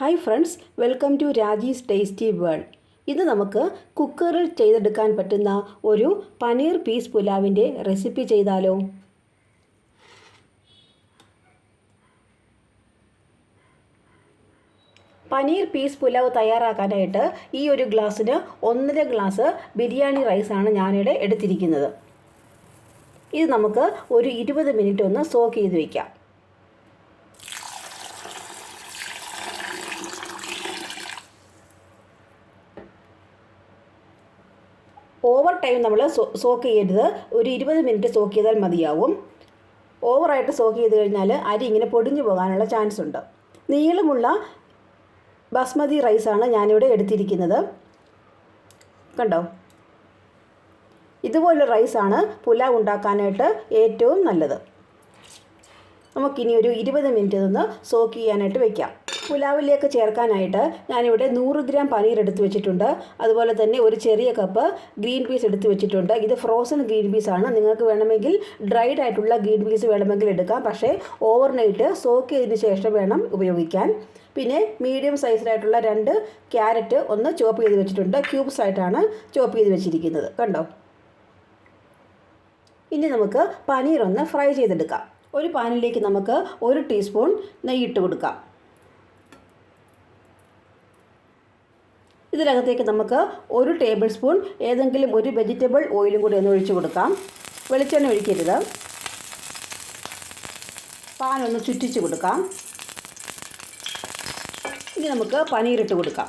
Hi friends welcome to Raji's tasty world ഇന്ന് നമുക്ക് കുക്കറിൽ ചെയ്തെടുക്കാൻ പറ്റുന്ന ഒരു പനീർ പീസ് പുലാവിന്റെ റെസിപ്പി ചെയ്താലോ? പനീർ പീസ് പുലാവ് തയ്യാറാക്കാനായിട്ട് ഈ ഒരു ഗ്ലാസ്സിന് ഒന്നര ഗ്ലാസ് ബിരിയാണി റൈസാണ് ഞാനിവിടെ എടുത്തിരിക്കുന്നത്. ഇത് നമുക്ക് ഒരു ഇരുപത് മിനിറ്റ് ഒന്ന് സോക്ക് ചെയ്ത് വയ്ക്കാം ഓവർ ടൈം നമ്മൾ സോക്ക് ചെയ്യരുത്. ഒരു ഇരുപത് മിനിറ്റ് സോക്ക് ചെയ്താൽ മതിയാവും. ഓവറായിട്ട് സോക്ക് ചെയ്ത് കഴിഞ്ഞാൽ അരി ഇങ്ങനെ പൊടിഞ്ഞു പോകാനുള്ള ചാൻസ് ഉണ്ട്. നീളമുള്ള ബസ്മതി റൈസാണ് ഞാനിവിടെ എടുത്തിരിക്കുന്നത്. കണ്ടോ? ഇതുപോലുള്ള റൈസാണ് പുലാവ് ഉണ്ടാക്കാനായിട്ട് ഏറ്റവും നല്ലത്. നമുക്കിനി ഒരു ഇരുപത് മിനിറ്റ് ഇതൊന്ന് സോക്ക് ചെയ്യാനായിട്ട് വെക്കാം. പുലാവിലേക്ക് ചേർക്കാനായിട്ട് ഞാനിവിടെ നൂറ് ഗ്രാം പനീർ എടുത്തു വെച്ചിട്ടുണ്ട്. അതുപോലെ തന്നെ ഒരു ചെറിയ കപ്പ് ഗ്രീൻ പീസ് എടുത്തു വെച്ചിട്ടുണ്ട്. ഇത് ഫ്രോസൺ ഗ്രീൻ പീസ് ആണ്. നിങ്ങൾക്ക് വേണമെങ്കിൽ ഡ്രൈഡ് ആയിട്ടുള്ള ഗ്രീൻ പീസ് വേണമെങ്കിൽ എടുക്കാം. പക്ഷേ ഓവർനൈറ്റ് സോക്ക് ചെയ്തതിന് ശേഷം വേണം ഉപയോഗിക്കാൻ. പിന്നെ മീഡിയം സൈസിലായിട്ടുള്ള രണ്ട് ക്യാരറ്റ് ഒന്ന് ചോപ്പ് ചെയ്ത് വെച്ചിട്ടുണ്ട്. ക്യൂബ്സ് ആയിട്ടാണ് ചോപ്പ് ചെയ്ത് വെച്ചിരിക്കുന്നത്. കണ്ടോ? ഇനി നമുക്ക് പനീർ ഒന്ന് ഫ്രൈ ചെയ്തെടുക്കാം. ഒരു പാനിലേക്ക് നമുക്ക് ഒരു ടീസ്പൂൺ നെയ്യ് നെയ്യിട്ട് കൊടുക്കാം. ഇതിനകത്തേക്ക് നമുക്ക് ഒരു ടേബിൾ സ്പൂൺ ഏതെങ്കിലും ഒരു വെജിറ്റബിൾ ഓയിലും കൂടി ഒന്ന് ഒഴിച്ചു കൊടുക്കാം. വെളിച്ചെണ്ണ ഒഴിക്കരുത്. പാനൊന്ന് ചുറ്റിച്ച് കൊടുക്കാം. ഇനി നമുക്ക് പനീറിട്ട് കൊടുക്കാം.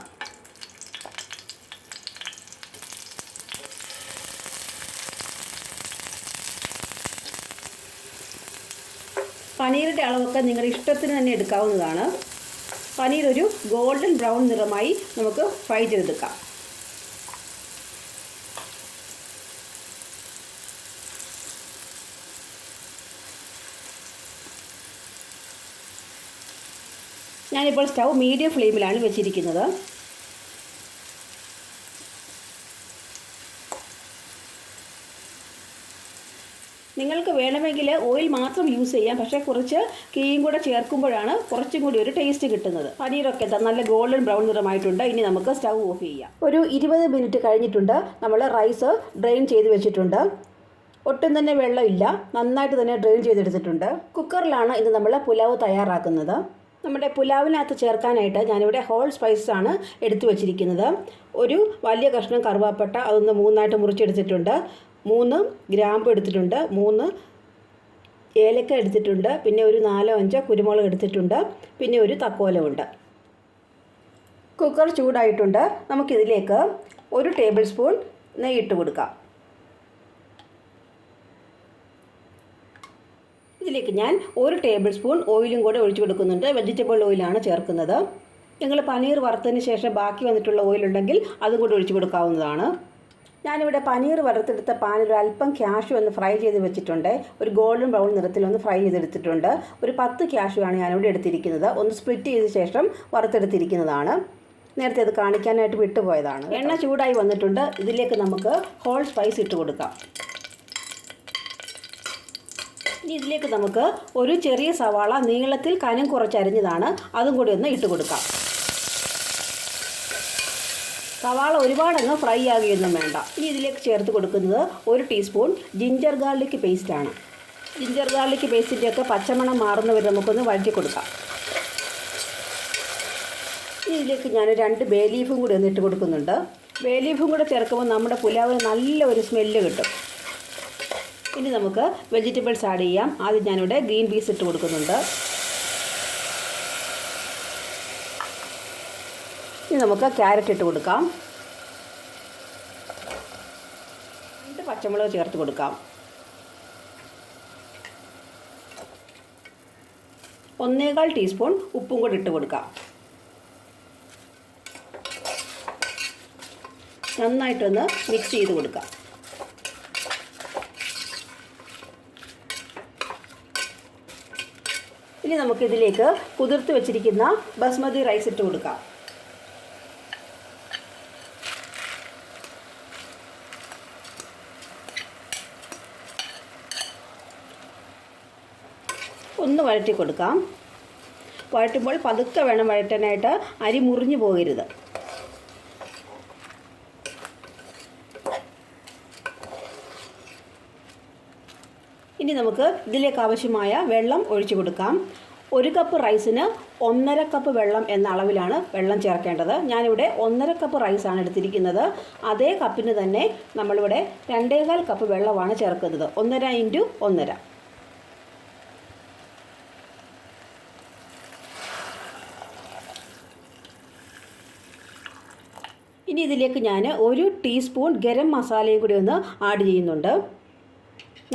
പനീറിന്റെ അളവൊക്കെ നിങ്ങളുടെ ഇഷ്ടത്തിന് തന്നെ എടുക്കാവുന്നതാണ്. പനീർ ഒരു ഗോൾഡൻ ബ്രൗൺ നിറമായി നമുക്ക് ഫ്രൈ ചെയ്തെടുക്കാം. ഞാനിപ്പോൾ സ്റ്റൗ മീഡിയം ഫ്ലെയിമിലാണ് വെച്ചിരിക്കുന്നത്. നിങ്ങൾക്ക് വേണമെങ്കിൽ ഓയിൽ മാത്രം യൂസ് ചെയ്യാം. പക്ഷേ കുറച്ച് കീയും കൂടെ ചേർക്കുമ്പോഴാണ് കുറച്ചും കൂടി ഒരു ടേസ്റ്റ് കിട്ടുന്നത്. പനീറൊക്കെ നല്ല ഗോൾഡൻ ബ്രൗൺ നിറമായിട്ടുണ്ട്. ഇനി നമുക്ക് സ്റ്റൗ ഓഫ് ചെയ്യാം. ഒരു ഇരുപത് മിനിറ്റ് കഴിഞ്ഞിട്ടുണ്ട്. നമ്മൾ റൈസ് ഡ്രെയിൻ ചെയ്ത് വെച്ചിട്ടുണ്ട്. ഒട്ടും തന്നെ വെള്ളമില്ല നന്നായിട്ട് തന്നെ ഡ്രെയിൻ ചെയ്തെടുത്തിട്ടുണ്ട്. കുക്കറിലാണ് ഇത് നമ്മൾ പുലാവ് തയ്യാറാക്കുന്നത്. നമ്മുടെ പുലാവിനകത്ത് ചേർക്കാനായിട്ട് ഞാനിവിടെ ഹോൾ സ്പൈസസ് ആണ് എടുത്തു വച്ചിരിക്കുന്നത്. ഒരു വലിയ കഷ്ണം കറുവാപ്പട്ട അതൊന്ന് മൂന്നായിട്ട് മുറിച്ചെടുത്തിട്ടുണ്ട്. മൂന്ന് ഗ്രാമ്പ് എടുത്തിട്ടുണ്ട് മൂന്ന് ഏലക്ക എടുത്തിട്ടുണ്ട് പിന്നെ ഒരു നാലോ അഞ്ചോ കുരുമുളക് എടുത്തിട്ടുണ്ട് പിന്നെ ഒരു തക്കോലമുണ്ട്. കുക്കർ ചൂടായിട്ടുണ്ട്. നമുക്കിതിലേക്ക് ഒരു ടേബിൾ സ്പൂൺ നെയ്യിട്ട് കൊടുക്കാം. ഇതിലേക്ക് ഞാൻ ഒരു ടേബിൾ സ്പൂൺ ഓയിലും കൂടെ ഒഴിച്ചു കൊടുക്കുന്നുണ്ട്. വെജിറ്റബിൾ ഓയിലാണ് ചേർക്കുന്നത്. നിങ്ങൾ പനീർ വറുത്തതിന് ശേഷം ബാക്കി വന്നിട്ടുള്ള ഓയിലുണ്ടെങ്കിൽ അതും കൂടെ ഒഴിച്ചു കൊടുക്കാവുന്നതാണ്. ഞാനിവിടെ പനീർ വറുത്തെടുത്ത പാനിൽ ഒരു അല്പം ക്യാഷു ഒന്ന് ഫ്രൈ ചെയ്ത് വെച്ചിട്ടുണ്ട്. ഒരു ഗോൾഡൻ ബ്രൗൺ നിറത്തിൽ ഒന്ന് ഫ്രൈ ചെയ്തെടുത്തിട്ടുണ്ട്. ഒരു പത്ത് ക്യാഷു ആണ് ഞാനിവിടെ എടുത്തിരിക്കുന്നത്. ഒന്ന് സ്പ്ലിറ്റ് ചെയ്ത ശേഷം വറുത്തെടുത്തിരിക്കുന്നതാണ്. നേരത്തെ അത് കാണിക്കാനായിട്ട് വിട്ടുപോയതാണ്. എണ്ണ ചൂടായി വന്നിട്ടുണ്ട്. ഇതിലേക്ക് നമുക്ക് ഹോൾ സ്പൈസ് ഇട്ട് കൊടുക്കാം. ഇനി ഇതിലേക്ക് നമുക്ക് ഒരു ചെറിയ സവാള നീളത്തിൽ കനം കുറച്ചരിഞ്ഞതാണ്. അതും കൂടി ഒന്ന് ഇട്ട് കൊടുക്കാം. സവാള ഒരുപാടങ്ങ് ഫ്രൈ ആകുകയൊന്നും വേണ്ട. ഇനി ഇതിലേക്ക് ചേർത്ത് കൊടുക്കുന്നത് ഒരു ടീസ്പൂൺ ജിഞ്ചർ ഗാർലിക് പേസ്റ്റാണ് ജിഞ്ചർ ഗാർലിക് പേസ്റ്റിന്റെയൊക്കെ പച്ചമണം മാറുന്നവരെ നമുക്കൊന്ന് വഴറ്റി കൊടുക്കാം. ഇതിലേക്ക് ഞാൻ രണ്ട് ബേ ലീഫും കൂടി ഒന്ന് ഇട്ട് കൊടുക്കുന്നുണ്ട്. ബേ ലീഫും കൂടെ ചേർക്കുമ്പോൾ നമ്മുടെ പുലാവിന് നല്ല ഒരു സ്മെല്ല് കിട്ടും. ഇനി നമുക്ക് വെജിറ്റബിൾസ് ആഡ് ചെയ്യാം. ആദ്യം ഞാനിവിടെ ഗ്രീൻ പീസ് ഇട്ട് കൊടുക്കുന്നുണ്ട്. ഇനി നമുക്ക് ക്യാരറ്റ് ഇട്ട് കൊടുക്കാം. രണ്ട് പച്ചമുളക് ചേർത്ത് കൊടുക്കാം. ഒന്നേകാൽ ടീസ്പൂൺ ഉപ്പും കൂടി ഇട്ട് കൊടുക്കാം. നന്നായിട്ടൊന്ന് മിക്സ് ചെയ്ത് കൊടുക്കാം. ഇനി നമുക്കിതിലേക്ക് കുതിർത്ത് വെച്ചിരിക്കുന്ന ബസ്മതി റൈസ് ഇട്ട് കൊടുക്കാം. ഒന്ന് വഴറ്റി കൊടുക്കാം. വഴറ്റുമ്പോൾ പതുക്കെ വേണം വഴറ്റാനായിട്ട് അരി മുറിഞ്ഞു പോകരുത്. ഇനി നമുക്ക് ഇതിലേക്ക് ആവശ്യമായ വെള്ളം ഒഴിച്ചു കൊടുക്കാം. ഒരു കപ്പ് റൈസിന് ഒന്നര കപ്പ് വെള്ളം എന്ന അളവിലാണ് വെള്ളം ചേർക്കേണ്ടത്. ഞാനിവിടെ ഒന്നര കപ്പ് റൈസാണ് എടുത്തിരിക്കുന്നത്. അതേ കപ്പിന് തന്നെ നമ്മളിവിടെ രണ്ടേകാൽ കപ്പ് വെള്ളമാണ് ചേർക്കുന്നത്. ഒന്നര ഇന്റു ഒന്നര. ഇനി ഇതിലേക്ക് ഞാൻ ഒരു ടീസ്പൂൺ ഗരം മസാലയും കൂടി ഒന്ന് ആഡ് ചെയ്യുന്നുണ്ട്.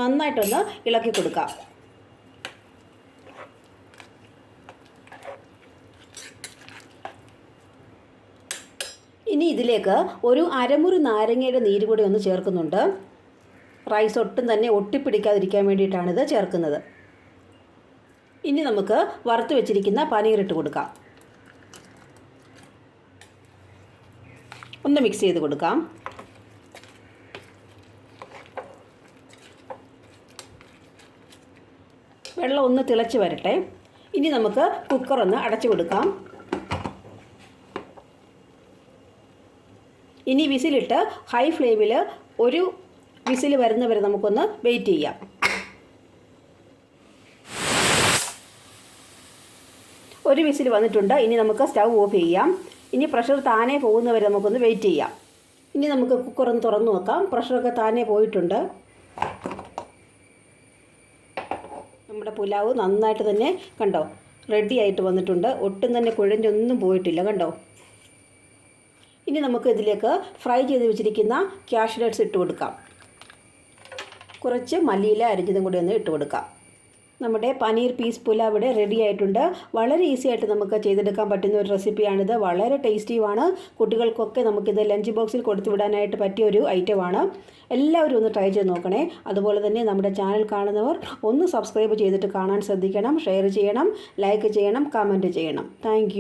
നന്നായിട്ടൊന്ന് ഇളക്കി കൊടുക്കാം. ഇനി ഇതിലേക്ക് ഒരു അരമുറി നാരങ്ങയുടെ നീര് കൂടി ഒന്ന് ചേർക്കുന്നുണ്ട്. റൈസ് ഒട്ടും തന്നെ ഒട്ടിപ്പിടിക്കാതിരിക്കാൻ വേണ്ടിയിട്ടാണിത് ചേർക്കുന്നത്. ഇനി നമുക്ക് വറുത്ത് വെച്ചിരിക്കുന്ന പനീർ ഇട്ട് കൊടുക്കാം. ഒന്ന് മിക്സ് ചെയ്ത് കൊടുക്കാം. വെള്ളം ഒന്ന് തിളച്ച് വരട്ടെ. ഇനി നമുക്ക് കുക്കർ ഒന്ന് അടച്ചു കൊടുക്കാം. ഇനി വിസിലിട്ട് ഹൈ ഫ്ലെയിമിൽ ഒരു വിസിൽ വരുന്നവരെ നമുക്കൊന്ന് വെയിറ്റ് ചെയ്യാം. ഒരു വിസിൽ വന്നിട്ടുണ്ട്. ഇനി നമുക്ക് സ്റ്റൗ ഓഫ് ചെയ്യാം. ഇനി പ്രഷർ താനേ പോകുന്നവരെ നമുക്കൊന്ന് വെയിറ്റ് ചെയ്യാം. ഇനി നമുക്ക് കുക്കർ ഒന്ന് തുറന്നു നോക്കാം. പ്രഷറൊക്കെ താനേ പോയിട്ടുണ്ട്. നമ്മുടെ പുലാവ് നന്നായിട്ട് തന്നെ കണ്ടോ റെഡി ആയിട്ട് വന്നിട്ടുണ്ട്. ഒട്ടും തന്നെ കുഴഞ്ഞൊന്നും പോയിട്ടില്ല കണ്ടോ? ഇനി നമുക്ക് ഇതിലേക്ക് ഫ്രൈ ചെയ്ത് വെച്ചിരിക്കുന്ന ക്യാഷ് ഇട്ട് കൊടുക്കാം. കുറച്ച് മല്ലിയില അരിഞ്ഞതും കൂടി ഒന്ന് ഇട്ട് കൊടുക്കാം. നമ്മുടെ പനീർ പീസ് പുല ഇവിടെ റെഡി ആയിട്ടുണ്ട്. വളരെ ഈസി ആയിട്ട് നമുക്ക് ചെയ്തെടുക്കാൻ പറ്റുന്ന ഒരു റെസിപ്പിയാണിത് വളരെ ടേസ്റ്റീവാണ് കുട്ടികൾക്കൊക്കെ നമുക്കിത് ലഞ്ച് ബോക്സിൽ കൊടുത്തു വിടാനായിട്ട് പറ്റിയ ഒരു ഐറ്റമാണ് എല്ലാവരും ഒന്ന് ട്രൈ ചെയ്ത് നോക്കണേ. അതുപോലെ തന്നെ നമ്മുടെ ചാനൽ കാണുന്നവർ ഒന്ന് സബ്സ്ക്രൈബ് ചെയ്തിട്ട് കാണാൻ ശ്രദ്ധിക്കണം. ഷെയർ ചെയ്യണം. ലൈക്ക് ചെയ്യണം. കമന്റ് ചെയ്യണം. താങ്ക്